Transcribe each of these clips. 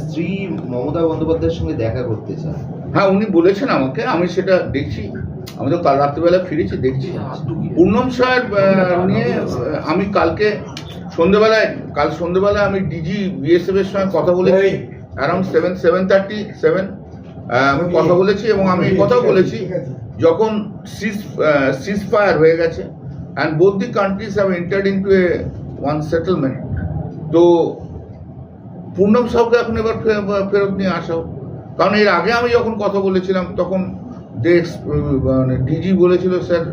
স্ত্রী মমতা বন্দ্যোপাধ্যায়ের সঙ্গে দেখা করতে চান। হ্যাঁ উনি বলেছেন আমাকে আমি সেটা দেখছি। আমি তো কাল রাত্রিবেলা ফিরেছি দেখছি। পূর্ণম সাহেব নিয়ে আমি কালকে সন্ধ্যেবেলায় কাল সন্ধেবেলায় আমি ডিজি বিএসএফ এর সঙ্গে কথা বলেছি around seven seven thirty seven আমি কথা বলেছি এবং আমি কথাও বলেছি যখন সিজ সিজ ফায়ার হয়ে গেছে and both the countries have entered into a one settlement তো পূর্ণম সাহকে এখন এবার ফেরত নিয়ে আসা হোক। কারণ এর আগে আমি যখন কথা বলেছিলাম, তখন যে মানে ডিজি বলেছিল, স্যার,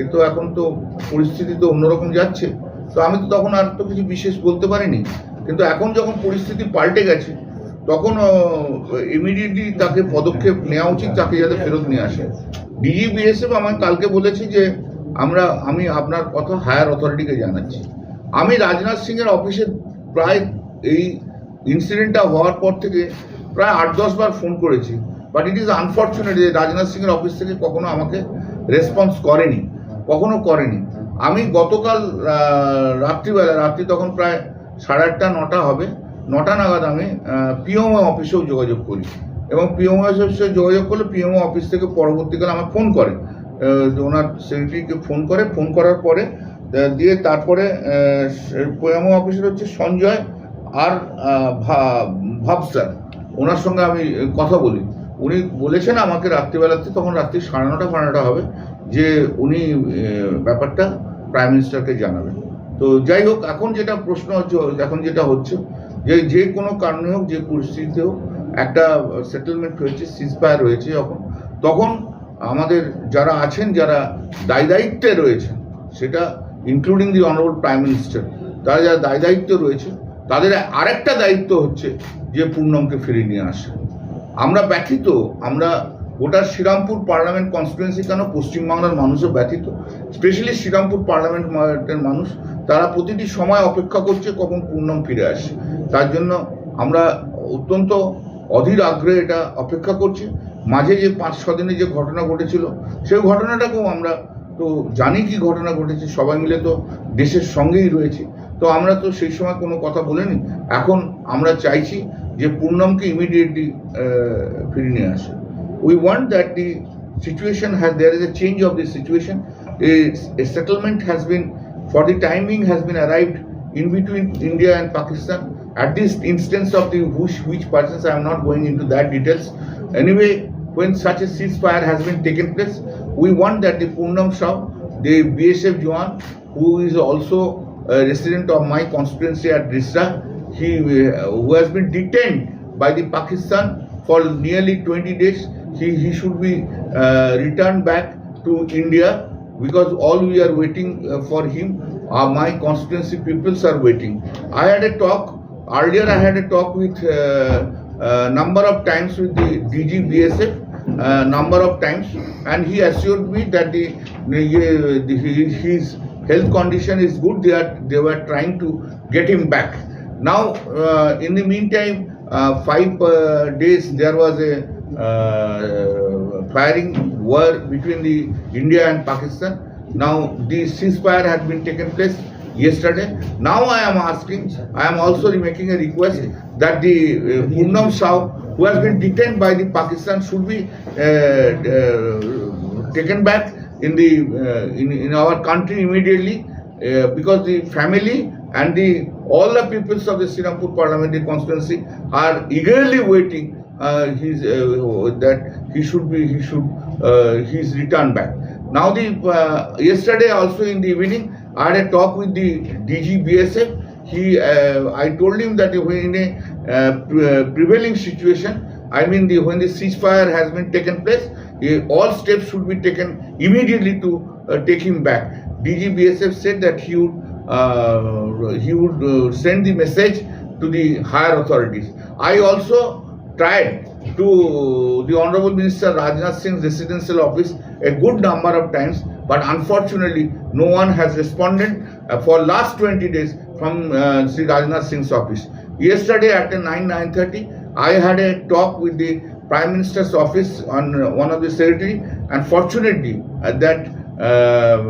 এ তো এখন তো পরিস্থিতি তো অন্যরকম যাচ্ছে। তো আমি তো তখন আর তো কিছু বিশেষ বলতে পারিনি। কিন্তু এখন যখন পরিস্থিতি পাল্টে গেছে, তখন ইমিডিয়েটলি তাকে পদক্ষেপ নেওয়া উচিত, তাকে যাতে ফেরত নিয়ে আসে। ডিজি বিএসএফ আমায় কালকে বলেছি যে, আমরা, আমি আপনার কথা হায়ার অথরিটিকে জানাচ্ছি। আমি রাজনাথ সিংয়ের অফিসে প্রায় এই ইনসিডেন্টটা হওয়ার পর থেকে প্রায় আট, দশ বার ফোন করেছি বাট ইট ইজ আনফর্চুনেট যে রাজনাথ সিংয়ের অফিস থেকে কখনো আমাকে রেসপন্স করেনি, কখনো করেনি। আমি গতকাল রাত্রিবেলা, রাত্রি তখন প্রায় সাড়ে আটটা, নটা হবে, নটা নাগাদ আমি পিএমও অফিসেও যোগাযোগ করি। এবং পিএমও অফিসে যোগাযোগ করলে পিএমও অফিস থেকে পরবর্তীকালে আমাকে ফোন করে। ওনার সেক্রেটারিকে ফোন করে ফোন করার পরে দিয়ে তারপরে পিএমও অফিসের হচ্ছে সঞ্জয় আর আহ, ভা- ভাব ওনার সঙ্গে আমি কথা বলি। উনি বলেছেন আমাকে রাত্রিবেলাতে তখন রাত্রি সাড়ে নটা সাড়ে নটা হবে যে উনি ব্যাপারটা প্রাইম মিনিস্টারকে জানাবেন। তো যাই হোক এখন যেটা প্রশ্ন হচ্ছে এখন যেটা হচ্ছে যে যে কোনো কারণে হোক যে পরিস্থিতিতে হোক একটা সেটেলমেন্ট হয়েছে সিজফায়ার হয়েছে যখন তখন আমাদের যারা আছেন যারা দায় দায়িত্বে রয়েছেন সেটা including the honourable prime minister তারা যারা দায় দায়িত্ব রয়েছে তাদের আরেকটা দায়িত্ব হচ্ছে যে পূর্ণমকে ফিরিয়ে নিয়ে আসা। আমরা ব্যথিত, আমরা গোটা শ্রীরামপুর পার্লামেন্ট কনস্টিটুয়েন্সি কেন পশ্চিমবাংলার মানুষও ব্যথিত? স্পেশালি শ্রীরামপুর পার্লামেন্টের মানুষ, তারা প্রতিটি সময় অপেক্ষা করছে কখন পূর্ণম ফিরে আসে। তার জন্য আমরা অত্যন্ত অধীর আগ্রহে এটা অপেক্ষা করছি। মাঝে যে পাঁচ ছদিনে যে ঘটনা ঘটেছিল, সেই ঘটনাটাকেও আমরা তো জানি কি ঘটনা ঘটেছে, সবাই মিলে তো দেশের সঙ্গেই রয়েছে। তো আমরা তো সেই সময় কোনো কথা বলিনি। এখন আমরা চাইছি যে পূর্ণমকে ইমিডিয়েটলি ফিরে নিয়ে আসে। We want that the situation has there is a change of the situation settlement has been for the timing has been arrived in between India and Pakistan at this instance of the which which persons I am not going into that details anyway when such a cease fire has been taken place we want that the Purnam Shah, the bsf Juan, who is also a resident of my constituency at Risra, he uh, who has been detained by the Pakistan for nearly 20 days. He, he should be uh, returned back to India because all we are waiting uh, for him, uh, my constituency peoples are waiting. I had a talk, earlier I had a talk with uh, uh, number of times with the DG BSF, number of times, and he assured me that the, the, his health condition is good. They are they were trying to get him back. Now, uh, in the meantime, uh, five uh, days there was a uh, firing war between the India and Pakistan. Now, the ceasefire has been taken place yesterday. Now, I am asking, I am also making a request that the uh, Purnam Shah, who has been detained by the Pakistan, should be uh, uh, taken back in the uh, in, in our country immediately uh, because the family and the all the peoples of the Srinampur parliamentary constituency are eagerly waiting uh, his uh, that he should be he should uh, his return back. Now the uh, yesterday also in the evening I had a talk with the DG BSF. He uh, I told him that in a uh, uh, prevailing situation I mean, the, when the ceasefire has been taken place, eh, all steps should be taken immediately to uh, take him back. DG BSF said that he would uh, he would uh, send the message to the higher authorities. I also tried to the Honorable Minister Rajnath Singh's residential office a good number of times, but unfortunately, no one has responded uh, for last 20 days from uh, Sri Rajnath Singh's office. Yesterday at 9 9:30, I had a talk with the Prime Minister's office on uh, one of the secretary, and fortunately uh, that uh,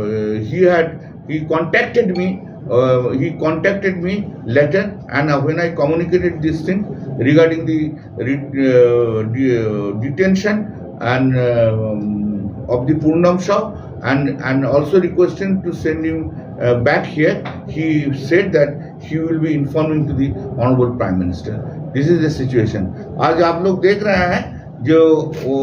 he had he contacted me uh, he contacted me later, and uh, when I communicated this thing regarding the re- uh, de- uh, detention and um, of the Purnam Shah, and and also requesting to send him uh, back here, he said that he will be informing to the honorable prime minister. This is the situation. आज आप लोग देख रहे हैं जो वो